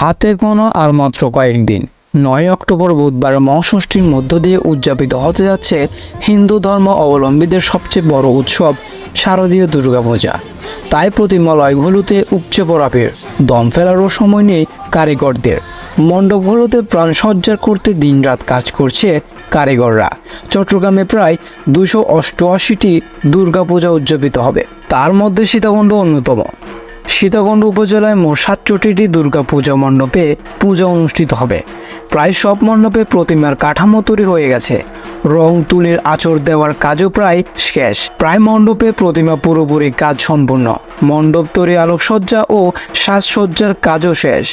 হাতে কোনো আর মাত্র কয়েকদিন। নয় অক্টোবর বুধবার মহাষষ্ঠীর মধ্য দিয়ে উদযাপিত হতে যাচ্ছে হিন্দু ধর্ম অবলম্বীদের সবচেয়ে বড় উৎসব শারদীয় দুর্গাপূজা। তাই প্রতিমালয়গুলোতে উপচে পড়া ভিড়, দম ফেলারও সময় নেই কারিগরদের। মণ্ডপগুলোতে প্রাণসজ্জার করতে দিনরাত কাজ করছে কারিগররা। চট্টগ্রামে প্রায় দুশো অষ্টআশিটি দুর্গাপূজা উদযাপিত হবে। তার মধ্যে সীতাকুণ্ড অন্যতম। সীতাকুণ্ড উপজেলায় মোট সাতচটিটি দুর্গা পূজা মণ্ডপে পূজা অনুষ্ঠিত হবে। প্রায় সব মণ্ডপে প্রতিমার কাঠামো তৈরি হয়ে গেছে। রং, তুলির আচর দেওয়ার কাজও প্রায় শেষ। প্রায় মণ্ডপে প্রতিমা পুরোপুরি কাজ সম্পূর্ণ। মণ্ডপ তৈরি আলোকসজ্জা ও সাজসজ্জার কাজও শেষ।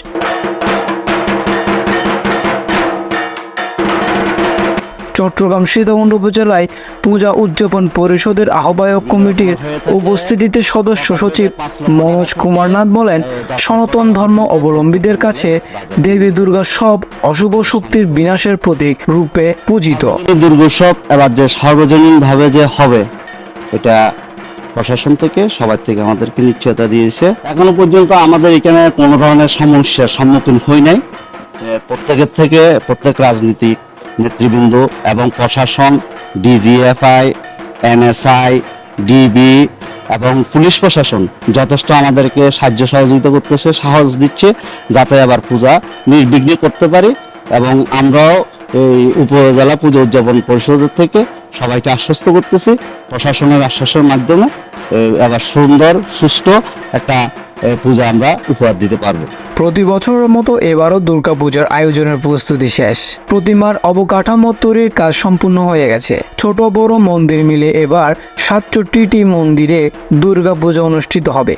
চট্টগ্রাম সীতাকুণ্ড উপজেলায় পূজা উদযাপন পরিষদের আহ্বায়ক কমিটির উপস্থিতিতে সদস্য সচিব মনোজ কুমার নাথ বলেন, সনাতন ধর্ম অবলম্বীদের কাছে দেবী দুর্গা সব অশুভ শক্তির বিনাশের প্রতীক রূপে পূজিত। দুর্গোৎসব এবার যে সার্বজনীন ভাবে যে হবে, এটা প্রশাসন থেকে সবার থেকে আমাদেরকে নিশ্চয়তা দিয়েছে। এখনও পর্যন্ত আমাদের এখানে কোনো ধরনের সমস্যার সম্মুখীন হই নাই। প্রত্যেকের থেকে প্রত্যেক রাজনীতিক নেতৃবৃন্দ এবং প্রশাসন, ডিজিএফআই, এনএসআই, ডিবি এবং পুলিশ প্রশাসন যথেষ্ট আমাদেরকে সাহায্য সহযোগিতা করতেছে, সাহস দিচ্ছে যাতে আবার পূজা নির্বিঘ্নে করতে পারি এবং আমরাও এই উপজেলা পুজো উদযাপন পরিষদের থেকে সবাইকে আশ্বস্ত করতেছি। প্রশাসনের আশ্বাসের মাধ্যমে আবার সুন্দর, সুষ্ঠু একটা পূজা আমরা উপহার দিতে পারব। প্রতি বছরের মতো এবারও দুর্গাপূজার আয়োজনের প্রস্তুতি শেষ। প্রতিমার অবকাঠামো তৈরির কাজ সম্পূর্ণ হয়ে গেছে। ছোট বড় মন্দির মিলে এবার সাতষট্টিটি মন্দিরে দুর্গাপূজা অনুষ্ঠিত হবে।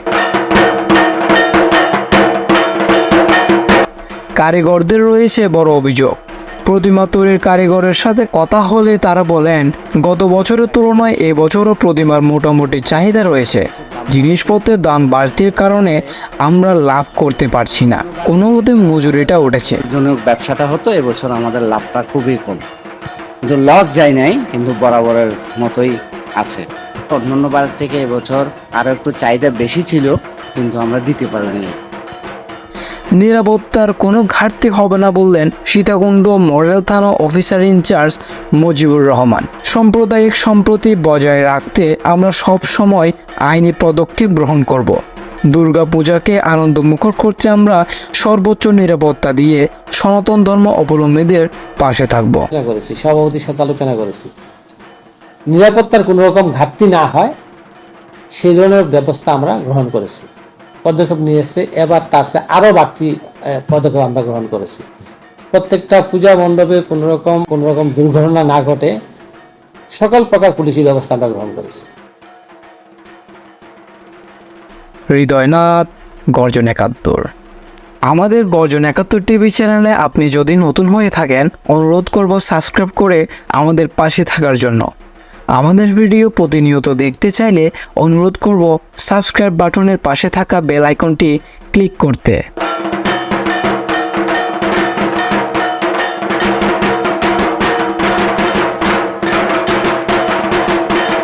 কারিগরদের রয়েছে বড় অভিযোগ। প্রতিমা তৈরির কারিগরের সাথে কথা হলে তারা বলেন, গত বছরের তুলনায় এবছরও প্রতিমার মোটামুটি চাহিদা রয়েছে। জিনিসপত্রের দাম বাড়তির কারণে আমরা লাভ করতে পারছি না। কোনো মতে মজুরিটা উঠেছে। জন্য ব্যবসাটা হতো, এবছর আমাদের লাভটা খুবই কম। কিন্তু লস যায় নাই, কিন্তু বরাবরের মতোই আছে। অন্যান্য বার থেকে এবছর আরও একটু চাহিদা বেশি ছিল, কিন্তু আমরা দিতে পারিনি। নিরাপত্তার কোনো ঘাটতি হবে না বললেন সীতাকুণ্ড মডেল থানা officer in charge Mujibur Rahman. সাম্প্রদায়িক সম্প্রতি বজায় রাখতে আমরা সব সময় আইনি পদক্ষেপ গ্রহণ করব। দুর্গাপূজাকে আনন্দমুখর করতে আমরা সর্বোচ্চ নিরাপত্তা দিয়ে সনাতন ধর্ম অবলম্বীদের পাশে থাকব। করেছি, সভাপতির সাথে আলোচনা করেছি। নিরাপত্তার কোনো রকম ঘাটতি না হয় সেই ধরনের ব্যবস্থা আমরা গ্রহণ করেছি। পদক্ষেপ নিয়ে এবার তার চেয়ে আরও বাড়তি পদক্ষেপ আমরা গ্রহণ করেছি। প্রত্যেকটা পূজা মণ্ডপে কোনো রকম রকম দুর্ঘটনা না ঘটে। সকল প্রকার পুলিশি ব্যবস্থা আমরা গ্রহণ করেছি। হৃদয়নাথ, গর্জন একাত্তর। আমাদের গর্জন একাত্তর টিভি চ্যানেলে আপনি যদি নতুন হয়ে থাকেন, অনুরোধ করব সাবস্ক্রাইব করে আমাদের পাশে থাকার জন্য। আমাদের ভিডিও প্রতিনিয়ত দেখতে চাইলে অনুরোধ করব সাবস্ক্রাইব বাটনের পাশে থাকা বেল আইকনটি ক্লিক করতে।